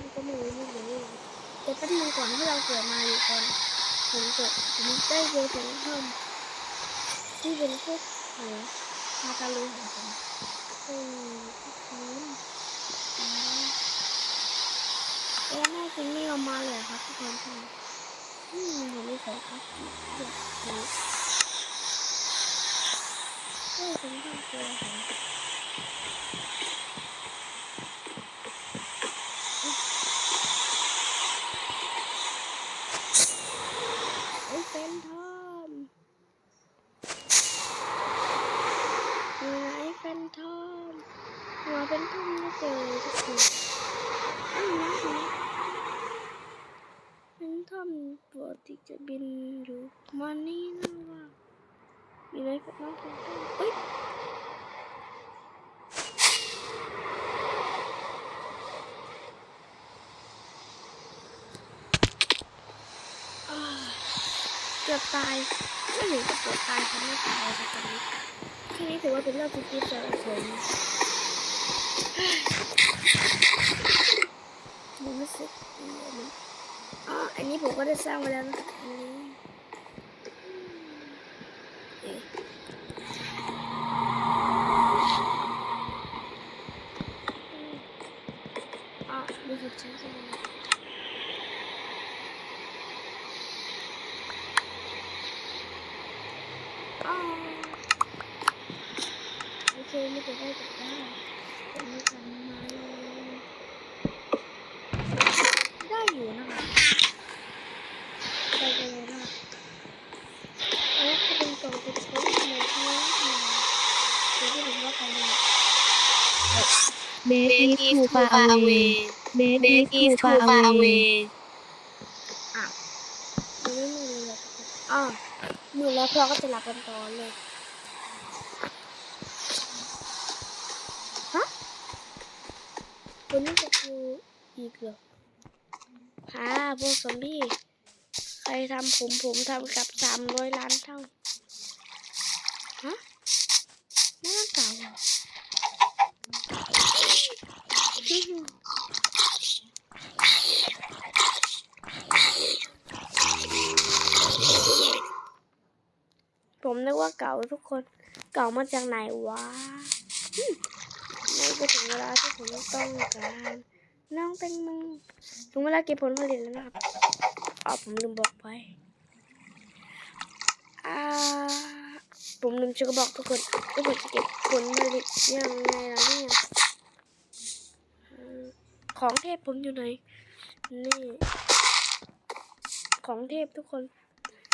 คนก็ไม่รู้ไม่รู้แต่แป๊บนึงก่อนที่เราเกิดมาอยู่ก่อนผมเกิดผมได้เจอเป็นเพิ่มที่เป็นพวกหัวมาตาลูของผมเป็นพื้นเอ๊ะน่าจะไม่ยอมมาเลยครับทุกคนใช่ไหมอืมผมไม่ใส่ครับเดี๋ยวนี้เฮ้ยผมทำตัวผมไอ้เฟนทอมอยู่ไหนเฟนทอมหัวเป็นทอมไม่เจอเลยทุกคนอ้าวนะนะเป็นทอมปก ติจะบินอยู่มานี่นะว่าอยู่ไหนกับน้องเป็นทอมเอ้ยเกือบตายไม่ถึงกับเกือบตายเขาไม่ตายแต่ตอนนี้แค่นี้ถือว่าเป็นเรื่องที่จิ๊บสำหรับผมผมรู้สึกดีอะมัน อ๋ออันนี้ผมก็ได้สร้างไว้แล้วนะอันนี้เอ๊ะอ๋อรู้สึกใช้สมองอ๋อโอเคไม่จะได้ก็ได้ผมไม่ทำมาเลยได้อยู่นะคะได้เลยนะอันนี้ก็เป็นกล่องติดโค้ดในที่นี้เดี๋ยวที่ผมว่าไปเนี่ย Bed is too far away. Bed is too far away. ยังไม่มือเลยอะอ๋อมือแล้วพ่อก็จะหลับกันตอนเลยฮะคนนี้จะคืออีกเหรอหาพวกซอมบี้ใครทำผมผมทำกับสามร้อยล้านเท่าฮะไม่ต้องเก่าเหรออื้อหือ ผมนึกว่าเก่าทุกคน เก่ามาจากไหนวะอืมในก็ถึงเวลาที่ผมต้องการน้องแตงโมถึงเวลาเก็บผลผลิตแล้วนะครับอ๋อผมลืมบอกไปอ่าผมลืมจะบอกทุกคนว่าผมจะเก็บผลผลิตยังไงล่ะนี่ ของเทพผมอยู่ไหน นี่ ของเทพทุกคน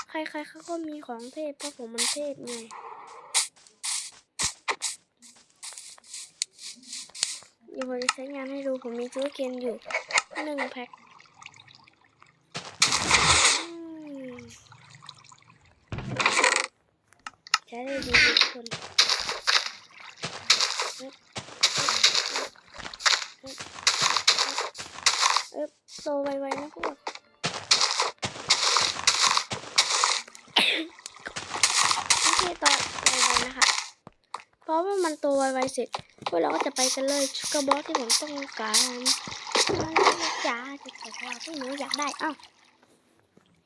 ใครๆเขาก็มีของเทพเพราะผมมันเทพไงเดี๋ยวผมจะใช้งานให้ดูผมมีจูเกนอยู่หนึ่งแพ็คใช้ได้ดีทุกคนเอ๊ะเอ๊ะเอ๊ะเอ๊ะ โตไวๆนะพวกไม่ใช่ตอนไวๆนะคะ เพราะว่ามันโตไวๆเสร็จ พวกเราก็จะไปกันเลยชุกกระบอกที่ผมต้องการจ้าจะเก็บของที่หนูอยากได้อ้าว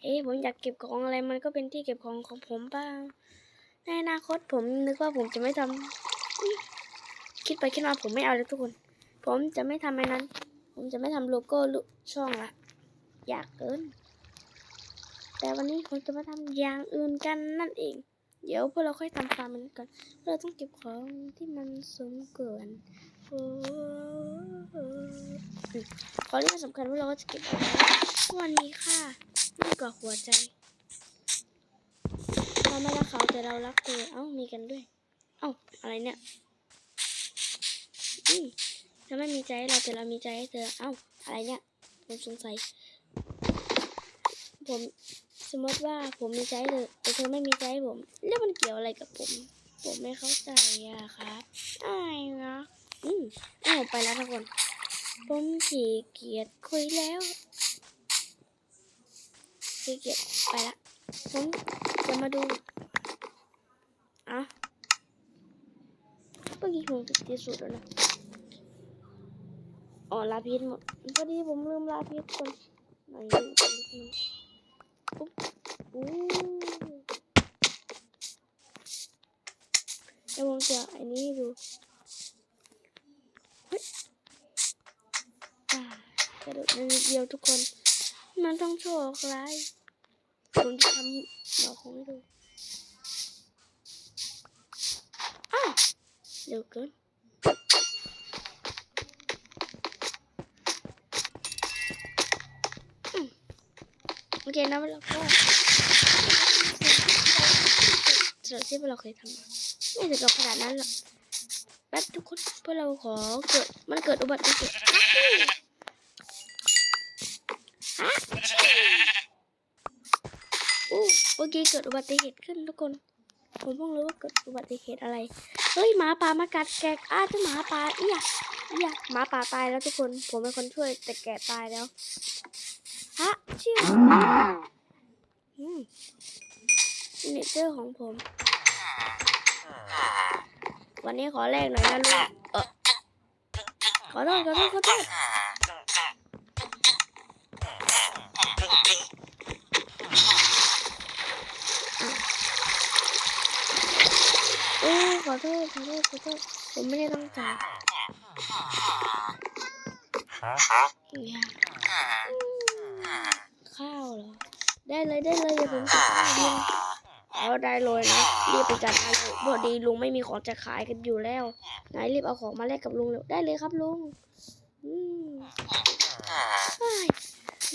เอ๊ะผมอยากเก็บของอะไรมันก็เป็นที่เก็บของของผมบ้างในอนาคตผมนึกว่าผมจะไม่ทำอุ๊ยคิดไปคิดมาผมไม่เอาเลยทุกคน ผมจะไม่ทำไอ้นั้น ผมจะไม่ทำโลโก้ลูกช่องละอยากเกิน แต่วันนี้ผมจะมาทำอย่างอื่นกันนั่นเอง เดี๋ยวพวกเราค่อยทำฟาร์มมันก่อนเราต้องเก็บของที่มันสมเกินของที่สำคัญพวกเราก็จะเก็บเอาไว้วันนี้ค่ะนี่กว่าหัวใจเราไม่รักเขาแต่เรารักเธอเอ้ามีกันด้วย เอ้าอะไรเนี่ยอืม เธอไม่มีใจให้เราแต่เรามีใจให้เธอ เอ้า อะไรเนี่ยผมสงสัย ผมสมมติว่าผมมีใจเธอแต่เธอไม่มีใจผม แล้วมันเกี่ยวอะไรกับผม ผมไม่เข้าใจอะครับอ้ายนะอืมเอาไปแล้วทุกคน ผมขี้เกียจคุยแล้วขี้เกียจไปละ ผมจะมาดูอะเมื่อกี้ผมติดที่สุดแล้วนะ อ๋อลาพิษหมดพอดีผมลืมลาพิษคนไหนปุ๊บอู้เดี๋ยวผมจะไอ้นี้ดูเฮ้ยอ่ากระโดดนิดเดียวทุกคน มันต้องโชคร้ายผมจะทำดอกของให้ดูอ้าวเร็วเกิน เคนะเราก็สิ่งที่เราเคยทำไม่ถึงกับขนาดนั้นหรอกแป๊บทุกคนพวกเราขอเกิดมันเกิดอุบัติเหตุฮะอู้เมื่อกี้เกิดอุบัติเหตุขึ้นทุกคน ผมเพิ่งรู้ว่าเกิดอุบัติเหตุอะไร เฮ้ยหมาป่ามากัดแกะอ้าเจ้าหมาป่าเอี้ยเอี้ยหมาป่าตายแล้วทุกคน ผมเป็นคนช่วยแต่แกะตายแล้ว ฮะเชื่ออืมเนเจอร์ของผม วันนี้ขอแลกหน่อยนะลูกเออขอโทษขอโทษขอโทษโอ้ขอโทษขอโทษขอโทษผมไม่ได้ตั้งใจเนี่ย ข้าวเหรอ ได้เลยได้เลยอย่าผมจะข้าวเดียเอาได้เลยนะรีบไปจัดการเลยพอดีลุงไม่มีของจะขายกันอยู่แล้วไหนรีบเอาของมาแลกกับลุงเร็วได้เลยครับลุงอืม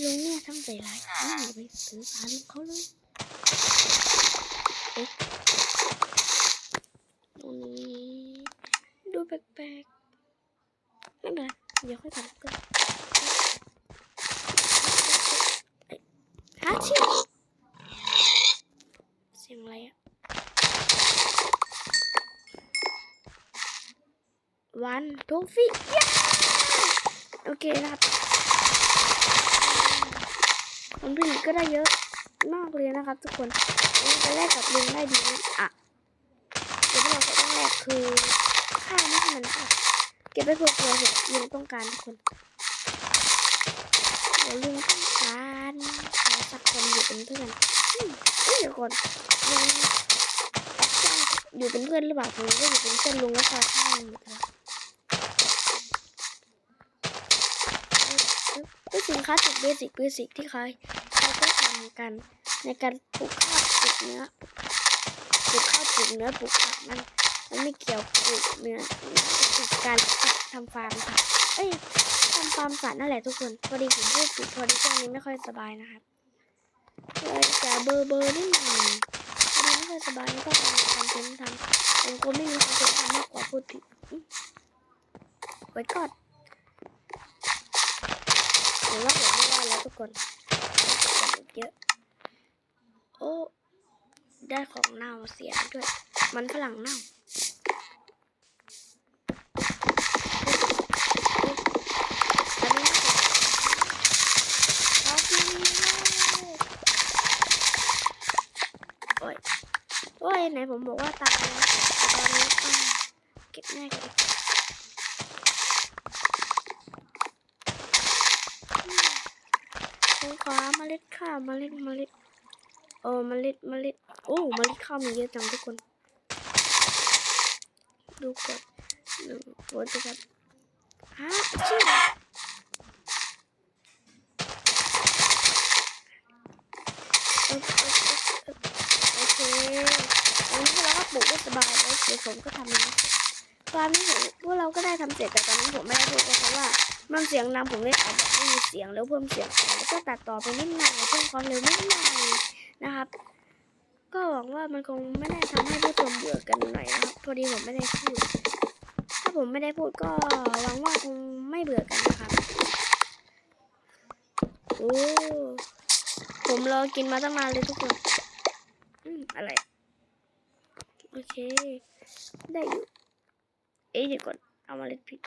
ลุงเนี่ยทั้งใจร้ายอืมอย่าไปถือสาลุงเขาเลยเอ๊ะตรงนี้ดูแปลกๆไม่เป็นไรเดี๋ยวค่อยทำก็ อ๊ะฮะเชี่เสียงอะไรอะวันโทฟี่โอเคนะครับผลผลิตก็ได้เยอะมากเลยนะครับ ทุกคนอันนี้จะแลกกับลุงได้ดีนะอะเดี๋ยวที่เราจะต้องแลกคือข้าวไม่ให้มันค่ะเก็บไว้เผื่อเผื่อเผื่อลุงต้องการทุกคน เดี๋ยวลุงต้องการขอสักคนอยู่เป็นเพื่อนอืมเอ้ยเดี๋ยวก่อนลุงอยู่เป็นเพื่อนหรือเปล่าผมก็อยู่เป็นเพื่อนลุงแล้วค่ะข้างหมดแล้วก็สินค้าจุดเบสิกเบสิกที่เขาเขาก็ทำกันในการปลูกข้าวปลูกเนื้อปลูกข้าวปลูกเนื้อปลูกผักมันมันไม่เกี่ยวปลูกเนื้อปลูกการทำฟาร์มค่ะเอ้ย ทำฟามสัตว์นั่นแหละทุกคนพอดีผมพูดผิดพอดีช่วงนี้ไม่ค่อยสบายนะครับเลยจะเบอร์เบอร์นิดหน่อยวันนี้ไม่ค่อยสบายก็ทำคอนเทนต์ทำผมก็ไม่มีคอนเทนต์ทำมากกว่าพูดผิดไว้ก่อนผมว่าผมไม่ได้แล้วทุกคนเยอะโอ้ได้ของเน่าเสียด้วย มันฝรั่งเน่าอันนี้ขอบคุณโอ้ย โอ้ยไหนผมบอกว่าตายแล้วตอนนี้ต้องเก็บง่ายกว่าอีกอืมผมขอเมล็ดข้าวเมล็ดเมล็ดเออเมล็ดเมล็ดโอ้เมล็ดข้าวมีเยอะจังทุกคน ดูก่อนหนึ่งตัวจะแบบฮะชื่ออเออเออเออ โอเคอันนี้พวกเราก็ปลูกได้ สบายแล้วเดี๋ยวผมก็ทำมันเสร็จความนี้ผมพวกเราก็ได้ทำเสร็จแต่ตอนนี้ผมไม่ได้พูดเพราะว่ามันเสียงนำผมเลยอาจจะไม่มีเสียงแล้วเพิ่มเสียงแล้วก็ตัดต่อไปนิดหน่อยเพิ่มความเร็วนิดหน่อยนะครับ ก็หวังว่ามันคงไม่ได้ทำให้ผู้ชมเบื่อกันหน่อยนะครับพอดีผมไม่ได้พูดถ้าผมไม่ได้พูดก็หวังว่าคงไม่เบื่อกันนะครับโอ้ผมรอกินมาตั้งนานเลยทุกคน อืมอะไร โอเค ได้อยู่ เอ๊ะเดี๋ยวก่อน เอามาเล็ดผิด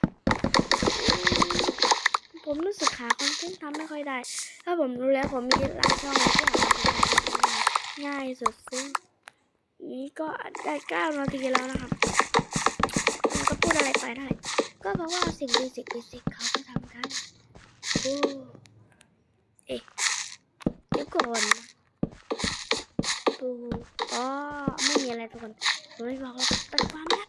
ผมรู้สึกหาคอนเทนต์ทำไม่ค่อยได้ ถ้าผมรู้แล้วผมมีหลายช่องที่หาคอนเทนต์ทำง่ายสุดซึ่งนี้ก็ได้เก้านาทีแล้วนะครับผมก็พูดอะไรไปได้ ก็เพราะว่าสิ่งเบสิกเบสิกเขาก็ทำกันโอ้เอ๊ะเดี๋ยวก่อนนะปูอ๋อไม่มีอะไรทุกคน ไม่บอกเราเป็นความลับ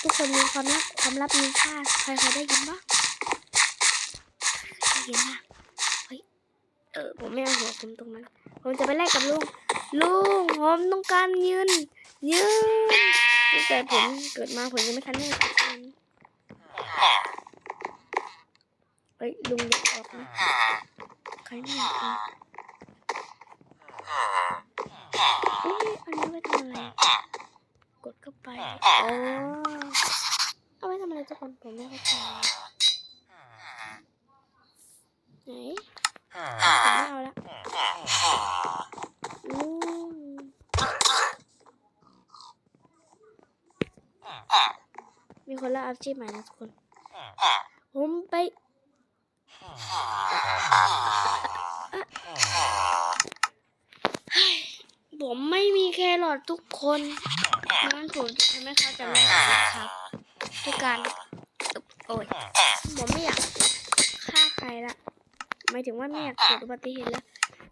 ทุกคนมีความลับ ความลับมีค่า ใครเคยได้ยินบ้างได้ยินบ้างเฮ้ย เออ ผมไม่เอาหัวผมตรงนั้น ผมจะไปแลกกับลุง ลุง ผมต้องการเงินเงินตั้งแต่ผมเกิดมาผมยังไม่ทันได้เงินเฮ้ยลุงอยากออกนะใครไม่อยากออก อ๊ะอันนี้ไว้ทำอะไร กดเข้าไปอ๋อเอาไว้ทำอะไรทุกคนผมไม่เข้าใจไหนไม่เอาละลุงมีคนละอาชีพใหม่นะทุกคน ผมไป ผมไม่มีแครอททุกคนงั้นผมจะทำให้เขาจำไม่ได้ครับทุกการโอ้ยผมไม่อยากฆ่าใครละหมายถึงว่าไม่อยากเกิดอุบัติเหตุแล้ว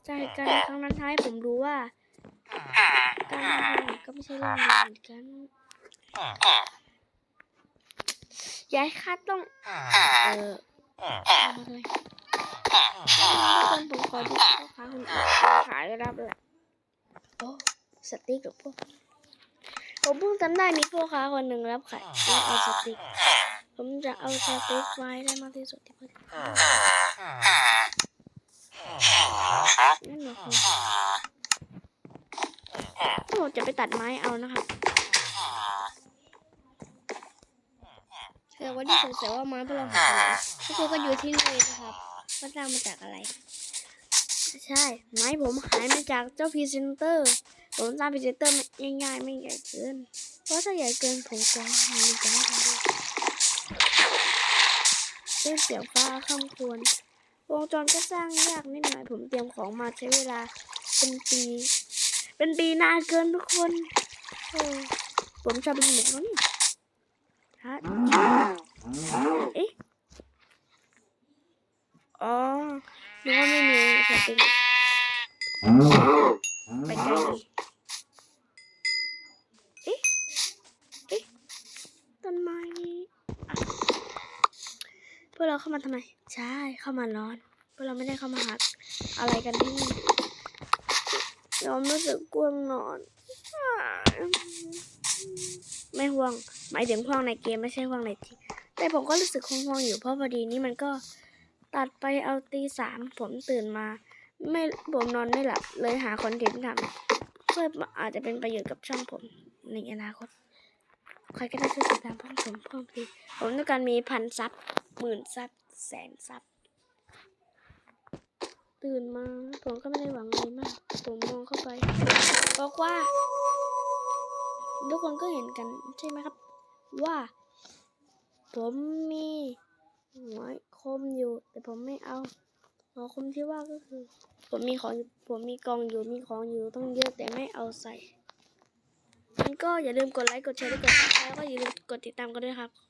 จากเหตุการณ์ครั้งนั้นทำให้ผมรู้ว่า การทำงานก็ไม่ใช่เรื่องดีเหมือนกันย้ายค่าต้อง เออเอามาเลยทุกคนผมขอดูพ่อค้าคนอื่นขายรับเลย โอ้สติ๊กหรือพวกผมเพิ่งจำได้มีพ่อค้าคนหนึ่งรับขายรับเอาสติ๊กผมจะเอาสติ๊กไว้ได้มากที่สุดที่พอจะนั่นเหรอคุณผมจะไปตัดไม้เอานะครับแต่ว่าที่สงสัยว่าไม้พวกเราหายไปไหนทุกคนก็อยู่ที่นี่นะครับว่าสร้างมาจากอะไร ใช่ ไม้ผมหายมาจากเจ้าพรีเซนเตอร์ ผมสร้างพรีเซนเตอร์ไม่ง่ายๆไม่ใหญ่เกิน เพราะถ้าใหญ่เกินผมจะมีจะไม่ทำด้วเรื่องเสียงฟ้าคำควร วงจรก็สร้างยากนิดหน่อย ผมเตรียมของมาใช้เวลาเป็นปี เป็นปีนานเกินทุกคนโอ้ผมชอบเป็นหมกแล้วนี่ฮะเอ๊ะอ๋อ นึกว่าไม่มีสติไปไกลเอ๊ะเอ๊ะต้นไม้พวกเราเข้ามาทำไม ใช่ เข้ามานอน พวกเราไม่ได้เข้ามาหาอะไรกันที่นี่ยอมรู้สึกกลัวงนอน ไม่ห่วง หมายถึงห่วงในเกมไม่ใช่ห่วงในจริงแต่ผมก็รู้สึกห่วงๆอยู่เพราะพอดีนี้มันก็ ตัดไปเอาตีสามผมตื่นมา ไม่ผมนอนไม่หลับเลยหาคอนเทนต์ทำเพื่ออาจจะเป็นประโยชน์กับช่องผมในอนาคต ใครก็ได้ช่วยติดตามช่อผมเพิ่มทีผมต้องการมีพันซับหมื่นซับแสนซับตื่นมา ผมก็ไม่ได้หวังอะไรมาก ผมมองเข้าไปบอกว่า ทุกคนก็เห็นกันใช่ไหมครับ ว่า ผมมีหัว คมอยู่ แต่ผมไม่เอาหอคมที่ว่าก็คือ ผมมีของผมมีกองอยู่มีของอยู่ต้องเยอะแต่ไม่เอาใส่งั้นก็อย่าลืมกดไลค์กดแชร์กดซับสไครต์แล้วก็อย่าลืมกดติดตามกันด้วยครับ